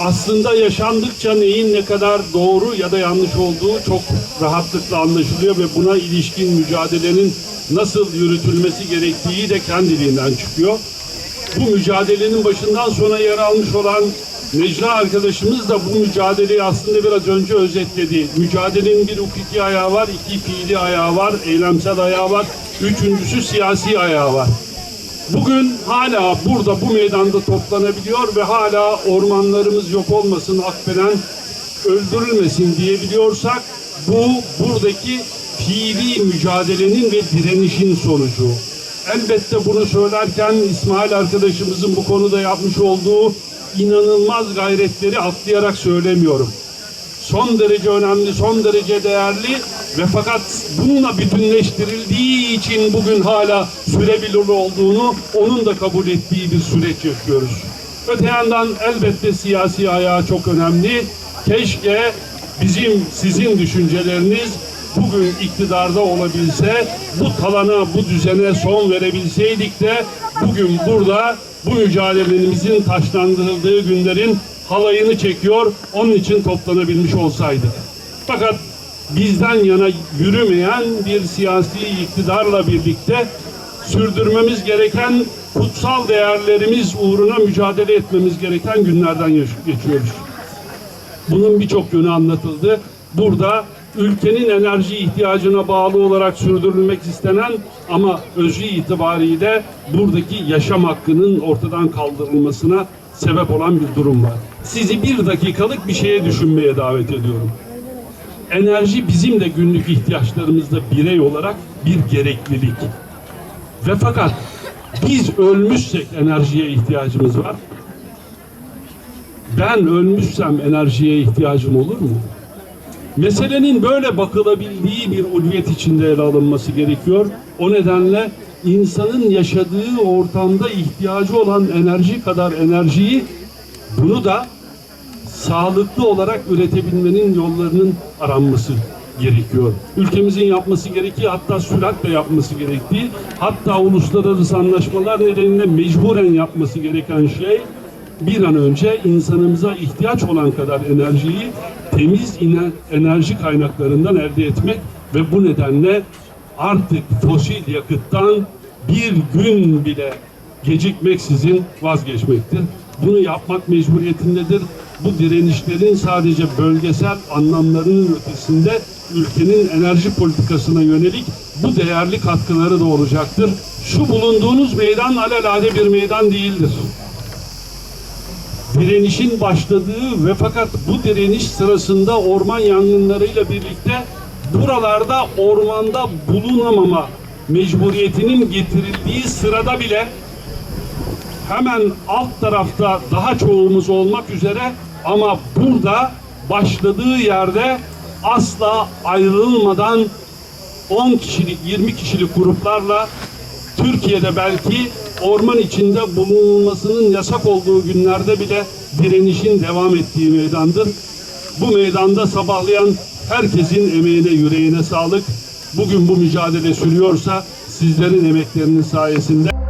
aslında yaşandıkça neyin ne kadar doğru ya da yanlış olduğu çok rahatlıkla anlaşılıyor ve buna ilişkin mücadelenin nasıl yürütülmesi gerektiği de kendiliğinden çıkıyor. Bu mücadelenin başından sona yer almış olan Necla arkadaşımız da bu mücadeleyi aslında biraz önce özetledi. Mücadelenin bir hukuki ayağı var, iki fiili ayağı var, eylemsel ayağı var, üçüncüsü siyasi ayağı var. Bugün hala burada bu meydanda toplanabiliyor ve hala ormanlarımız yok olmasın, Akbelen öldürülmesin diyebiliyorsak bu buradaki fiili mücadelenin ve direnişin sonucu. Elbette bunu söylerken İsmail arkadaşımızın bu konuda yapmış olduğu inanılmaz gayretleri atlayarak söylemiyorum son derece önemli, son derece değerli ve fakat bununla bütünleştirildiği için bugün hala sürebilir olduğunu onun da kabul ettiği bir süreç yaşıyoruz. Öte yandan elbette siyasi ayağı çok önemli. Keşke bizim, sizin düşünceleriniz bugün iktidarda olabilse, bu talana, bu düzene son verebilseydik de bugün burada bu mücadelemizin taşlandırıldığı günlerin halayını çekiyor, onun için toplanabilmiş olsaydık. Fakat bizden yana yürümeyen bir siyasi iktidarla birlikte sürdürmemiz gereken kutsal değerlerimiz uğruna mücadele etmemiz gereken günlerden geçiyoruz. Bunun birçok yönü anlatıldı. Burada ülkenin enerji ihtiyacına bağlı olarak sürdürülmek istenen ama özü itibariyle buradaki yaşam hakkının ortadan kaldırılmasına sebep olan bir durum var. Sizi bir dakikalık bir şeye düşünmeye davet ediyorum. Enerji bizim de günlük ihtiyaçlarımızda birey olarak bir gereklilik. Ve fakat biz ölmüşsek enerjiye ihtiyacımız var. Ben ölmüşsem enerjiye ihtiyacım olur mu? Meselenin böyle bakılabildiği bir ulviyet içinde ele alınması gerekiyor. O nedenle insanın yaşadığı ortamda ihtiyacı olan enerji kadar enerjiyi bunu da sağlıklı olarak üretebilmenin yollarının aranması gerekiyor. Ülkemizin yapması gerektiği hatta süratle yapması gerektiği hatta uluslararası anlaşmalar nedeniyle mecburen yapması gereken şey bir an önce insanımıza ihtiyaç olan kadar enerjiyi temiz enerji kaynaklarından elde etmek ve bu nedenle artık fosil yakıttan bir gün bile gecikmeksizin vazgeçmektir. Bunu yapmak mecburiyetindedir. Bu direnişlerin sadece bölgesel anlamlarının ötesinde ülkenin enerji politikasına yönelik bu değerli katkıları da olacaktır. Şu bulunduğunuz meydan alelade bir meydan değildir direnişin başladığı ve fakat bu direniş sırasında orman yangınlarıyla birlikte buralarda ormanda bulunamama mecburiyetinin getirildiği sırada bile hemen alt tarafta daha çoğumuz olmak üzere ama burada başladığı yerde asla ayrılmadan 10 kişilik 20 kişilik gruplarla Türkiye'de belki orman içinde bulunulmasının yasak olduğu günlerde bile direnişin devam ettiği meydandır. Bu meydanda sabahlayan herkesin emeğine yüreğine sağlık. Bugün bu mücadele sürüyorsa sizlerin emeklerinin sayesinde